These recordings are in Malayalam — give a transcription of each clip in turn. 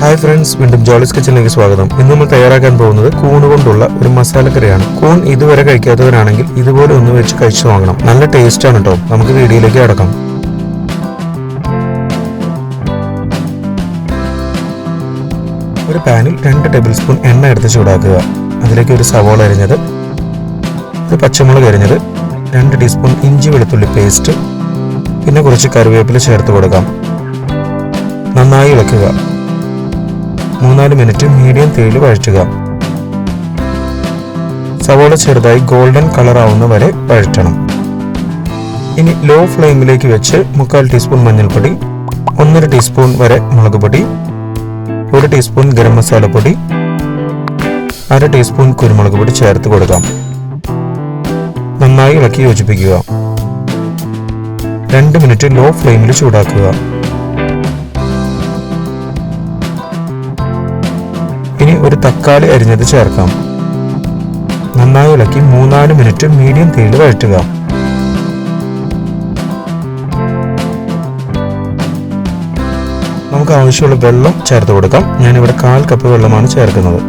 ഹായ് ഫ്രണ്ട്സ് വീണ്ടും ജോളിസ് കിച്ചണിലേക്ക് സ്വാഗതം. ഇന്ന് നമ്മൾ തയ്യാറാക്കാൻ പോകുന്നത് കൂൺ കൊണ്ടുള്ള ഒരു മസാല കറിയാണ്. കൂൺ ഇതുവരെ കഴിക്കാത്തവരാണെങ്കിൽ ഇതുപോലെ ഒന്ന് വെച്ച് കഴിച്ചു നോക്കണം. നല്ല ടേസ്റ്റ് ആണ് കേട്ടോ നമുക്ക് വീഡിയോയിലേക്ക് അടക്കാം ഒരു പാനിൽ രണ്ട് ടേബിൾ സ്പൂൺ എണ്ണ എടുത്ത് ചൂടാക്കുക. അതിലേക്ക് ഒരു സവോള അരിഞ്ഞത് ഒരു പച്ചമുളക് അരിഞ്ഞത് രണ്ട് ടീസ്പൂൺ ഇഞ്ചി വെളുത്തുള്ളി പേസ്റ്റ് പിന്നെ കുറച്ച് കറിവേപ്പില ചേർത്ത് കൊടുക്കാം. നന്നായി ഇളക്കുക. മൂന്നാൽ മിനിറ്റ് മീഡിയം തീയിൽ വഴറ്റുക സവോള ചെറുതായി ഗോൾഡൻ കളർ ആവുന്ന വരെ വഴറ്റണം ഇനി ലോ ഫ്ലെയിമിലേക്ക് വെച്ച് മുക്കാൽ ടീസ്പൂൺ മഞ്ഞൾപ്പൊടി ഒന്നര ടീസ്പൂൺ വരെ മുളക് പൊടി ഒരു ടീസ്പൂൺ ഗരം മസാലപ്പൊടി അര ടീസ്പൂൺ കുരുമുളക് പൊടി ചേർത്ത് കൊടുക്കാം. നന്നായി ഇളക്കി യോജിപ്പിക്കുക. രണ്ട് മിനിറ്റ് ലോ ഫ്ലെയിമിൽ ചൂടാക്കുക. ഒരു തക്കാളി അരിഞ്ഞത് ചേർക്കാം. നന്നായി ഇളക്കി മൂന്നാൽ മിനിറ്റ് മീഡിയം തീയിൽ വഴറ്റുക. നമുക്ക് ആവശ്യമുള്ള വെള്ളം ചേർത്ത് കൊടുക്കാം. ഞാനിവിടെ കാൽ കപ്പ് വെള്ളമാണ് ചേർക്കുന്നത്.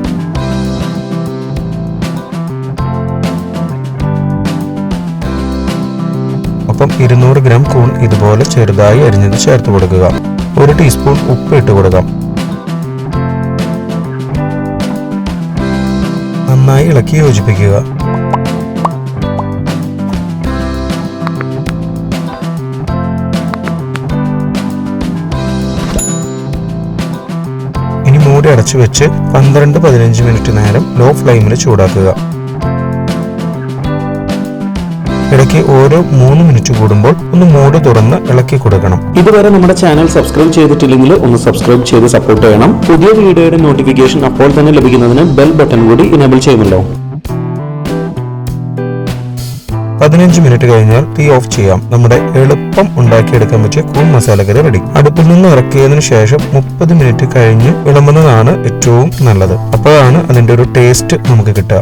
ഒപ്പം ഇരുന്നൂറ് ഗ്രാം കൂൺ ഇതുപോലെ ചെറുതായി അരിഞ്ഞത് ചേർത്ത് കൊടുക്കുക. ഒരു ടീസ്പൂൺ ഉപ്പ് ഇട്ട് കൊടുക്കാം. നന്നായി ഇളക്കി യോജിപ്പിക്കുക. ഇനി മൂടി അടച്ചു വെച്ച് പന്ത്രണ്ട് പതിനഞ്ച് മിനിറ്റ് നേരം ലോ ഫ്ലെയിമിൽ ചൂടാക്കുക. ഇടയ്ക്ക് ഓരോ മൂന്ന് മിനിറ്റ് കൂടുമ്പോൾ ഒന്ന് മൂട് തുറന്ന് ഇളക്കി കൊടുക്കണം. ഇതുവരെ നമ്മുടെ ചാനൽ സബ്സ്ക്രൈബ് ചെയ്തിട്ടില്ലെങ്കിൽ ഒന്ന് സബ്സ്ക്രൈബ് ചെയ്ത് സപ്പോർട്ട് ചെയ്യണം. പുതിയ വീഡിയോയുടെ നോട്ടിഫിക്കേഷൻ അപ്പോൾ തന്നെ ലഭിക്കുന്നതിന് ബെൽ ബട്ടൺ കൂടി ഇനേബിൾ ചെയ്യുമല്ലോ. പതിനഞ്ച് മിനിറ്റ് കഴിഞ്ഞാൽ തീ ഓഫ് ചെയ്യാം. നമ്മുടെ എളുപ്പം ഉണ്ടാക്കിയെടുക്കാൻ പറ്റിയ കൂൺ മസാലക്കറി റെഡി അടുപ്പിൽ നിന്ന് ഇറക്കിയതിനു ശേഷം മുപ്പത് മിനിറ്റ് കഴിഞ്ഞ് വിളമ്പുന്നതാണ് ഏറ്റവും നല്ലത്. അപ്പോഴാണ് അതിന്റെ ഒരു ടേസ്റ്റ് നമുക്ക് കിട്ടുക.